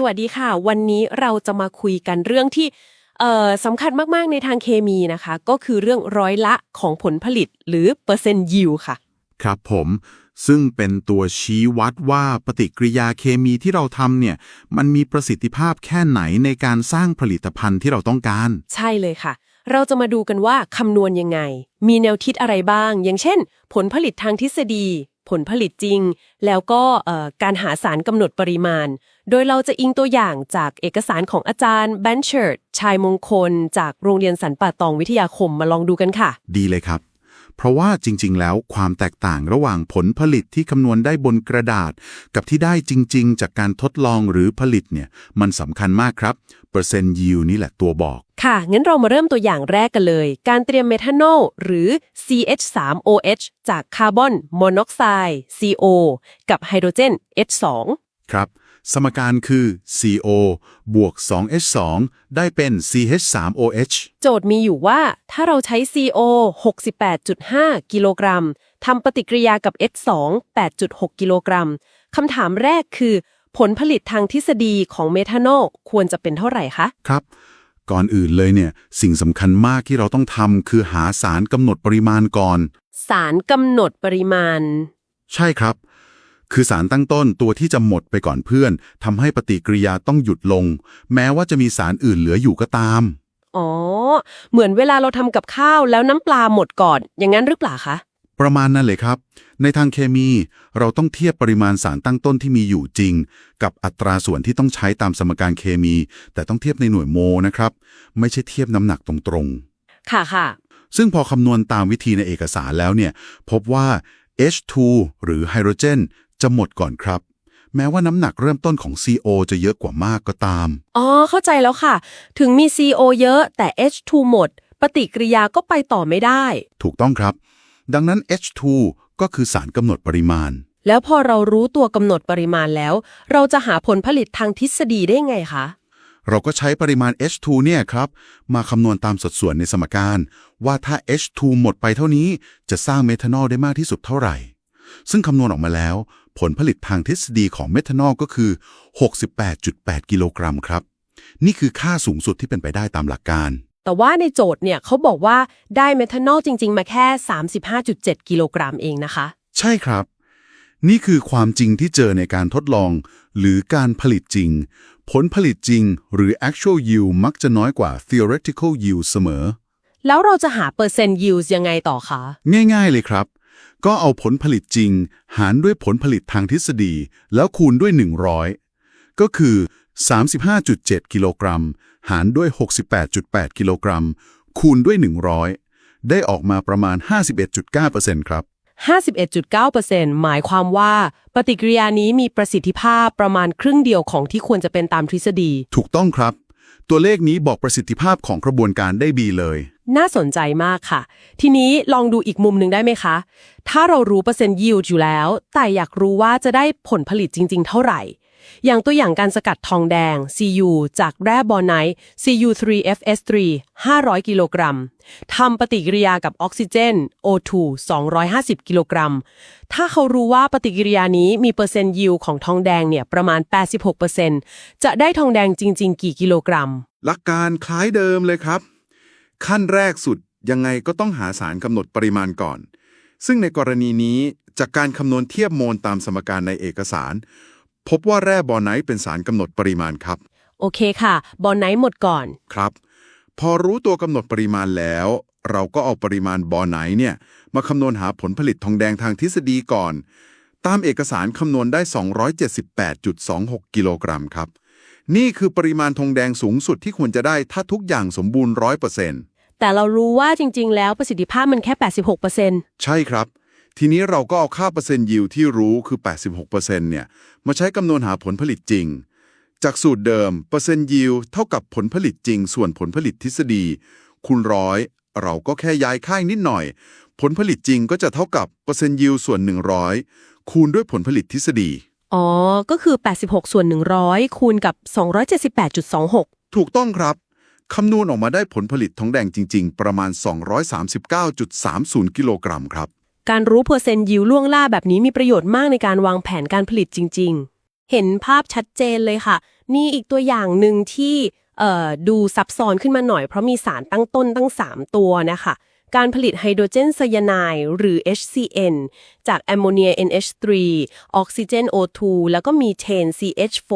สวัสดีค่ะ วันนี้เราจะมาคุยกันเรื่องที่เอ่อสำคัญมาก ๆ ในทางเคมีนะคะ ก็คือเรื่องร้อยละของผลผลิตหรือเปอร์เซ็นต์ยิวค่ะ ครับผม ซึ่งเป็นตัวชี้วัดว่าปฏิกิริยาเคมีที่เราทำเนี่ย มันมีประสิทธิภาพแค่ไหนในการสร้างผลิตภัณฑ์ที่เราต้องการ ใช่เลยค่ะ เราจะมาดูกันว่าคำนวณยังไง มีแนวคิดอะไรบ้าง อย่างเช่น ผลผลิตทางทฤษฎี ผลผลิตจริง แล้วก็การหาสารกำหนดปริมาณ โดยเราจะอิงตัวอย่างจากเอกสารของอาจารย์แบนเชิร์ดชายมงคล จากโรงเรียนสันป่าตองวิทยาคมมาลองดูกันค่ะ ดีเลยครับ เพราะว่าจริง ๆ แล้วความแตกต่างระหว่างผลผลิตที่คำนวณได้บนกระดาษ กับที่ได้จริง ๆ จากการทดลองหรือผลิตเนี่ยมันสำคัญมากครับ เปอร์เซ็นต์ยิวนี่แหละตัวบอก ค่ะ งั้นเรามาเริ่มตัวอย่างแรกกันเลย การเตรียมเมทานอลหรือ CH3OH จากคาร์บอนมอนอกไซด์ CO กับไฮโดรเจน H2 ครับ สมการคือ CO บวก 2H2 ได้เป็น CH3OH โจทย์มีอยู่ว่า ถ้าเราใช้ CO 68.5 กิโลกรัมทำปฏิกิริยากับ H2 8.6 กิโลกรัมคำถามแรกคือ ผลผลิตทางทฤษฎีของเมทานอลควรจะเป็นเท่าไหร่คะ ครับ ก่อนอื่นเลยเนี่ย สิ่งสำคัญมากที่เราต้องทำคือหาสารกำหนดปริมาณก่อน สารกำหนดปริมาณ ใช่ครับ คือสารตั้งต้นตัวที่จะหมดไปก่อนเพื่อนทำให้ปฏิกิริยาต้องหยุดลง แม้ว่าจะมีสารอื่นเหลืออยู่ก็ตาม อ๋อ เหมือนเวลาเราทำกับข้าวแล้วน้ำปลาหมดก่อน อย่างนั้นหรือเปล่าคะ ประมาณนั้นเลยครับ ในทางเคมีเราต้องเทียบปริมาณสารตั้งต้นที่มีอยู่จริง กับอัตราส่วนที่ต้องใช้ตามสมการเคมี แต่ต้องเทียบในหน่วยโมนะครับ ไม่ใช่เทียบน้ำหนักตรงๆ ค่ะค่ะซึ่งพอคำนวณตามวิธีในเอกสารแล้วเนี่ย พบว่า H2 หรือไฮโดรเจน จะหมดก่อนครับ แม้ว่าน้ำหนักเริ่มต้นของ CO จะเยอะกว่ามากก็ตาม อ๋อ เข้าใจแล้วค่ะ ถึงมี CO เยอะแต่ H2 หมด ปฏิกิริยาก็ไปต่อไม่ได้ ถูกต้องครับ ดังนั้น H2 ก็คือสารกำหนดปริมาณ แล้วพอเรารู้ตัวกำหนดปริมาณแล้ว เราจะหาผลผลิตทางทฤษฎีได้ไงคะ เราก็ใช้ปริมาณ H2 เนี่ยครับ มาคำนวณตามสัดส่วนในสมการ ว่าถ้า H2 หมดไปเท่านี้จะสร้างเมทานอลได้มากที่สุดเท่าไหร่ ซึ่งคำนวณออกมาแล้ว ผลผลิตทางทฤษฎีของเมทานอลก็คือ 68.8 กิโลกรัมครับ นี่คือค่าสูงสุดที่เป็นไปได้ตามหลักการ แต่ว่าในโจทย์เนี่ยเขาบอกว่าได้เมทานอลจริง ๆ มาแค่ 35.7 กิโลกรัมเองนะคะ ใช่ครับ นี่คือความจริงที่เจอในการทดลอง หรือการผลิตจริง ผลผลิตจริง หรือ actual yield มักจะน้อยกว่า theoretical yield เสมอ แล้วเราจะหาเปอร์เซ็นต์ยิวยังไงต่อคะ ง่ายๆเลยครับ ก็เอาผลผลิตจริง หารด้วยผลผลิตทางทฤษฎี แล้วคูณด้วย 100 ก็คือ 35.7 กิโลกรัม หารด้วย 68.8 กิโลกรัม คูณด้วย 100 ได้ออกมาประมาณ 51.9%ครับ 51.9%หมายความว่า ปฏิกิริยานี้มีประสิทธิภาพประมาณครึ่งเดียวของที่ควรจะเป็นตามทฤษฎี ถูกต้องครับ ตัวเลขนี้บอกประสิทธิภาพของกระบวนการได้ดีเลย น่าสนใจมากค่ะ ทีนี้ลองดูอีกมุมหนึ่งได้ไหมคะ ถ้าเรารู้เปอร์เซ็นต์ยิวอยู่แล้ว แต่อยากรู้ว่าจะได้ผลผลิตจริง ๆ เท่าไหร่ อย่างตัวอย่างการสกัดทองแดง Cu จากแร่บอไนท์ Cu3FS3 500 กิโลกรัมทำปฏิกิริยากับออกซิเจน O2 250 กิโลกรัม ถ้าเขารู้ว่าปฏิกิริยานี้มีเปอร์เซ็นต์ยิวของทองแดงเนี่ยประมาณ 86%จะได้ทองแดงจริง ๆ กี่กิโลกรัม หลักการคล้ายเดิมเลยครับ ขั้นแรกสุดยังไงก็ต้องหาสารกำหนดปริมาณก่อน ซึ่งในกรณีนี้จากการคำนวณเทียบโมลตามสมการในเอกสาร พบว่าแร่บอไนท์เป็นสารกำหนดปริมาณครับ โอเคค่ะ บอลไนท์หมดก่อน ครับ พอรู้ตัวกำหนดปริมาณแล้ว เราก็เอาปริมาณบอไนท์เนี่ย มาคำนวณหาผลผลิตทองแดงทางทฤษฎีก่อน ตามเอกสารคำนวณได้ 278.26 กิโลกรัมครับ นี่คือปริมาณทองแดงสูงสุดที่ควรจะได้ถ้าทุกอย่างสมบูรณ์ร้อยเปอร์เซ็นต์แต่เรารู้ว่าจริง ๆ แล้วประสิทธิภาพมันแค่ 86%ใช่ครับ ทีนี้เราก็เอาค่าเปอร์เซ็นต์ยิวที่รู้คือ 86%เนี่ยมาใช้คำนวณหาผลผลิตจริง จากสูตรเดิมเปอร์เซ็นต์ยิวเท่ากับผลผลิตจริง ส่วนผลผลิตทฤษฎี คูณร้อยเราก็แค่ย้ายค่ายนิดหน่อย ผลผลิตจริงก็จะเท่ากับเปอร์เซ็นต์ยิวส่วน 100 คูณด้วยผลผลิตทฤษฎี อ๋อ ก็คือ 86 ส่วน 100 คูณกับ 278.26 ถูกต้องครับ คำนวณออกมาได้ผลผลิตทองแดงจริง ๆ ประมาณ 239.30 กิโลกรัมครับ การรู้เปอร์เซ็นต์ยิวล่วงหน้าแบบนี้มีประโยชน์มากในการวางแผนการผลิตจริง ๆ เห็นภาพชัดเจนเลยค่ะ นี่อีกตัวอย่างหนึ่งที่ดูซับซ้อนขึ้นมาหน่อยเพราะมีสารตั้งต้นตั้ง 3 ตัวนะคะการผลิตไฮโดรเจนไซยาไนด์หรือ HCN จากแอมโมเนีย NH3 ออกซิเจน O2 แล้วก็มีเทน CH4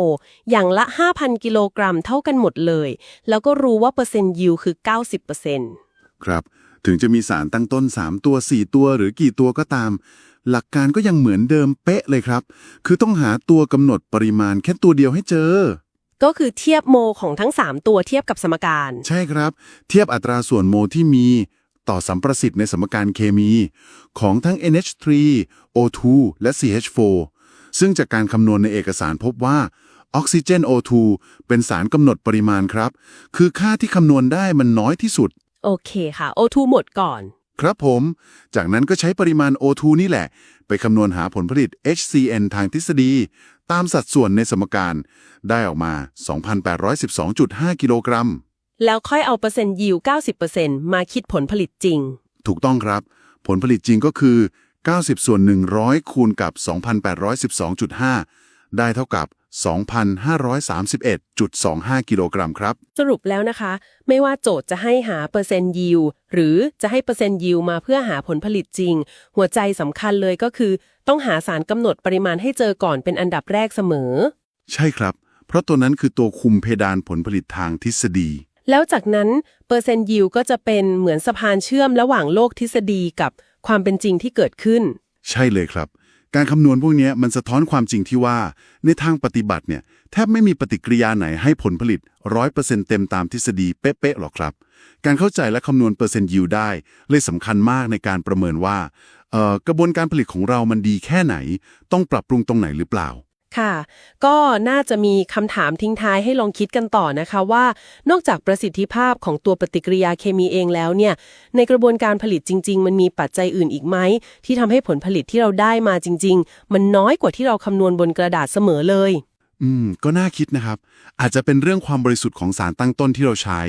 อย่างละ 5,000 กิโลกรัมเท่ากันหมดเลย แล้วก็รู้ว่าเปอร์เซ็นต์ยิวคือ 90%ครับ ถึงจะมีสารตั้งต้น 3 ตัว 4 ตัวหรือกี่ตัวก็ตาม หลักการก็ยังเหมือนเดิมเป๊ะเลยครับ คือต้องหาตัวกำหนดปริมาณแค่ตัวเดียวให้เจอ ก็คือเทียบโมของทั้ง 3 ตัวเทียบกับสมการ ใช่ครับ เทียบอัตราส่วนโมที่มี ต่อสัมประสิทธิ์ในสมการเคมี ของทั้ง NH3 O2 และ CH4 ซึ่งจากการคำนวณในเอกสารพบว่าออกซิเจน O2 เป็นสารกำหนดปริมาณครับ คือค่าที่คำนวณได้มันน้อยที่สุด โอเคค่ะ O2 หมดก่อน ครับผม จากนั้นก็ใช้ปริมาณ O2 นี่แหละ ไปคำนวณหาผลผลิต HCN ทางทฤษฎี ตามสัดส่วนในสมการ ได้ออกมา 2,812.5 กิโลกรัม แล้วค่อยเอาเปอร์เซ็นต์ยิว90%มาคิดผลผลิตจริง ถูกต้องครับ ผลผลิตจริงก็คือ 90ส่วน100 คูณกับ 2,812.5 ได้เท่ากับ 2,531.25 กิโลกรัมครับ สรุปแล้วนะคะ ไม่ว่าโจทย์จะให้หาเปอร์เซ็นต์ยิวหรือจะให้เปอร์เซ็นต์ยิวมาเพื่อหาผลผลิตจริง หัวใจสำคัญเลยก็คือ ต้องหาสารกำหนดปริมาณให้เจอก่อนเป็นอันดับแรกเสมอ ใช่ครับ เพราะตัวนั้นคือตัวคุมเพดานผลผลิตทางทฤษฎี แล้วจากนั้นเปอร์เซ็นต์ยิวก็จะเป็นเหมือนสะพานเชื่อมระหว่างโลกทฤษฎีกับความเป็นจริงที่เกิดขึ้น ใช่เลยครับ การคำนวณพวกนี้มันสะท้อนความจริงที่ว่า ในทางปฏิบัติเนี่ยแทบไม่มีปฏิกิริยาไหนให้ผลผลิต 100%เต็มตามทฤษฎีเป๊ะๆหรอกครับ การเข้าใจและคำนวณเปอร์เซ็นต์ยิวได้เลยสำคัญมากในการประเมินว่ากระบวนการผลิตของเรามันดีแค่ไหน ต้องปรับปรุงตรงไหนหรือเปล่า ค่ะ ก็น่าจะมีคำถามทิ้งท้ายให้ลองคิดกันต่อนะคะว่า นอกจากประสิทธิภาพของตัวปฏิกิริยาเคมีเองแล้วเนี่ย ในกระบวนการผลิตจริง ๆ มันมีปัจจัยอื่นอีกไหม ที่ทำให้ผลผลิตที่เราได้มาจริง ๆ มันน้อยกว่าที่เราคำนวณบนกระดาษเสมอเลย อืม ก็น่าคิดนะครับ อาจจะเป็นเรื่องความบริสุทธิ์ของสารตั้งต้นที่เราใช้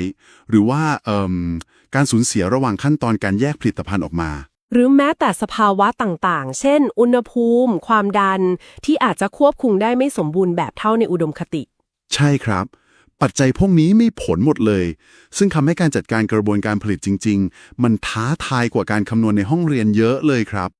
หรือว่าเอ่มการสูญเสียระหว่างขั้นตอนการแยกผลิตภัณฑ์ออกมา หรือแม้แต่สภาวะต่างๆ เช่น อุณหภูมิ ความดัน ที่อาจจะควบคุมได้ไม่สมบูรณ์แบบเท่าในอุดมคติ ใช่ครับ ปัจจัยพวกนี้มีผลหมดเลย ซึ่งทำให้การจัดการกระบวนการผลิตจริง ๆ มันท้าทายกว่าการคำนวณในห้องเรียนเยอะเลยครับ